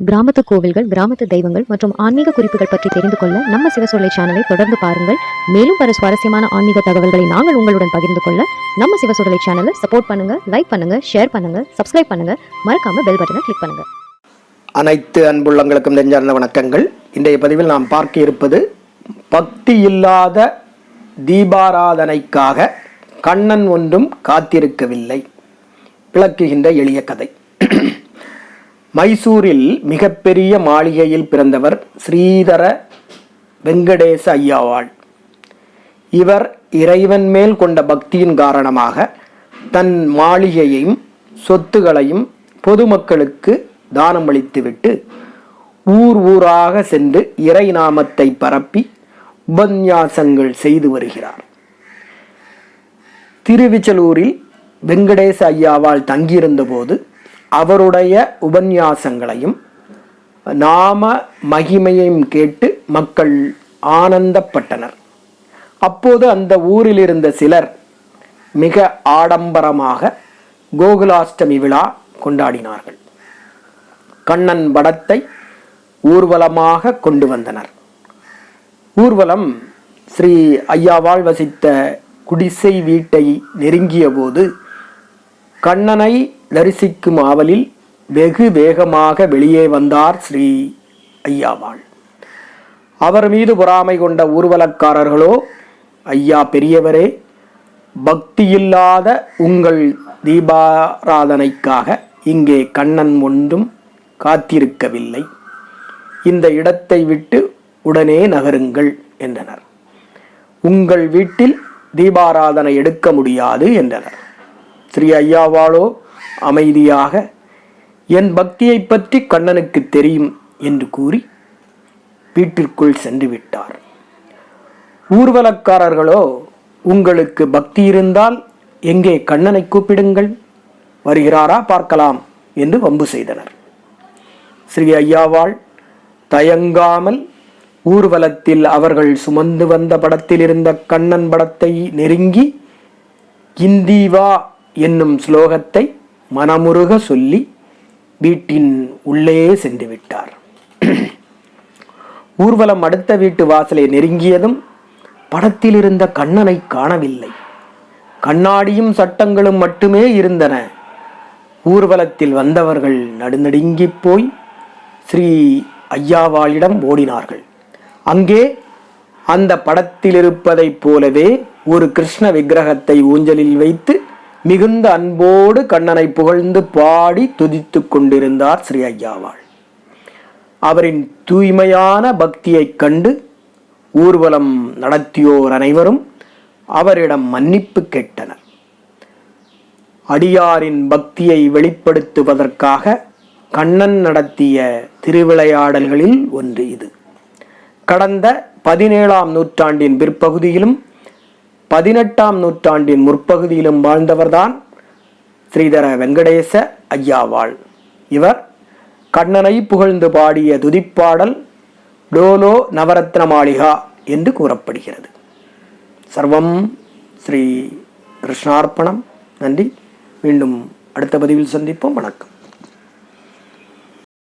கிராமத்து கோவில்கள் கிராமத்து தெய்வங்கள் மற்றும் ஆன்மீக குறிப்புகள் பற்றி தெரிந்து கொள்ள நம்ம சிவசொல்லை சேனலை தொடர்ந்து பாருங்கள். மேலும் பல சுவாரஸ்யமான ஆன்மீக தகவல்களை நாங்கள் உங்களுடன் பகிர்ந்து கொள்ள நம்ம சிவசொல்லை சேனலை சப்போர்ட் பண்ணுங்க லைக் பண்ணுங்க ஷேர் பண்ணுங்க சப்ஸ்கிரைப் பண்ணுங்க. மறக்காம பெல் பட்டனை கிளிக் பண்ணுங்க. அனைத்து அன்புள்ளங்களுக்கும் நெஞ்சார்ந்த வணக்கங்கள். இன்றைய பதிவில் நாம் பார்க்க இருப்பது பக்தி இல்லாத தீபாராதனைக்காக கண்ணன் ஒன்றும் காத்திருக்கவில்லை. விளக்குகின்ற எளிய கதை. மைசூரில் மிகப்பெரிய மாளிகையில் பிறந்தவர் ஸ்ரீதர வெங்கடேச ஐயாவாள். இவர் இறைவன் மேல் கொண்ட பக்தியின் காரணமாக தன் மாளிகையையும் சொத்துகளையும் பொதுமக்களுக்கு தானமளித்துவிட்டு ஊர் ஊராக சென்று இறை நாமத்தை பரப்பி உபன்யாசங்கள் செய்து வருகிறார். திருவிச்சலூரில் வெங்கடேச ஐயாவால் தங்கியிருந்தபோது அவருடைய உபன்யாசங்களையும் நாம மகிமையையும் கேட்டு மக்கள் ஆனந்தப்பட்டனர். அப்போது அந்த ஊரில் இருந்த சிலர் மிக ஆடம்பரமாக கோகுலாஷ்டமி விழா கொண்டாடினார்கள். கண்ணன் படத்தை ஊர்வலமாக கொண்டு வந்தனர். ஊர்வலம் ஸ்ரீ ஐயாவால் வசித்த குடிசை வீட்டை நெருங்கிய போது கண்ணனை தரிசிக்கும் ஆவலில் வெகு வேகமாக வெளியே வந்தார் ஸ்ரீ ஐயாவாள். அவர் மீது பொறாமை கொண்ட ஊர்வலக்காரர்களோ ஐயா பெரியவரே பக்தியில்லாத உங்கள் தீபாராதனைக்காக இங்கே கண்ணன் ஒன்றும் காத்திருக்கவில்லை. இந்த இடத்தை விட்டு உடனே நகருங்கள் என்றனர். உங்கள் வீட்டில் தீபாராதனை எடுக்க முடியாது என்றனர். ஸ்ரீ ஐயாவாளோ அமைதியாக என் பக்தியை பற்றி கண்ணனுக்கு தெரியும் என்று கூறி வீட்டிற்குள் சென்று விட்டார். ஊர்வலக்காரர்களோ உங்களுக்கு பக்தி இருந்தால் எங்கே கண்ணனை கூப்பிடுங்கள் வருகிறாரா பார்க்கலாம் என்று வம்பு செய்தனர். ஸ்ரீ ஐயாவாள் தயங்காமல் ஊர்வலத்தில் அவர்கள் சுமந்து வந்த படத்தில் இருந்த கண்ணன் படத்தை நெருங்கி இந்தீவா என்னும் ஸ்லோகத்தை மனமுருக சொல்லி வீட்டின் உள்ளே சென்று விட்டார். ஊர்வலம் அடுத்த வீட்டு வாசலை நெருங்கியதும் படத்தில் இருந்த கண்ணனை காணவில்லை. கண்ணாடியும் சட்டங்களும் மட்டுமே இருந்தன. ஊர்வலத்தில் வந்தவர்கள் நடுநடுங்கிப் போய் ஸ்ரீ ஐயாவாளிடம் ஓடினார்கள். அங்கே அந்த படத்தில் இருப்பதைப் போலவே ஒரு கிருஷ்ண விக்கிரகத்தை ஊஞ்சலில் வைத்து மிகுந்த அன்போடு கண்ணனை புகழ்ந்து பாடி துதித்துக் கொண்டிருந்தார் ஸ்ரீ ஐயாவாள். அவரின் தூய்மையான பக்தியைக் கண்டு ஊர்வலம் நடத்தியோர் அனைவரும் அவரிடம் மன்னிப்பு கேட்டனர். அடியாரின் பக்தியை வெளிப்படுத்துவதற்காக கண்ணன் நடத்திய திருவிளையாடல்களில் ஒன்று இது. கடந்த பதினேழாம் நூற்றாண்டின் பிற்பகுதியிலும் பதினெட்டாம் நூற்றாண்டின் முற்பகுதியிலும் வாழ்ந்தவர்தான் ஸ்ரீதர வெங்கடேச ஐயாவாள். இவர் கண்ணனை புகழ்ந்து பாடிய துதிப்பாடல் டோலோ நவரத்ன மாளிகா என்று கூறப்படுகிறது. சர்வம் ஸ்ரீ கிருஷ்ணார்ப்பணம். நன்றி. மீண்டும் அடுத்த பதிவில் சந்திப்போம். வணக்கம்.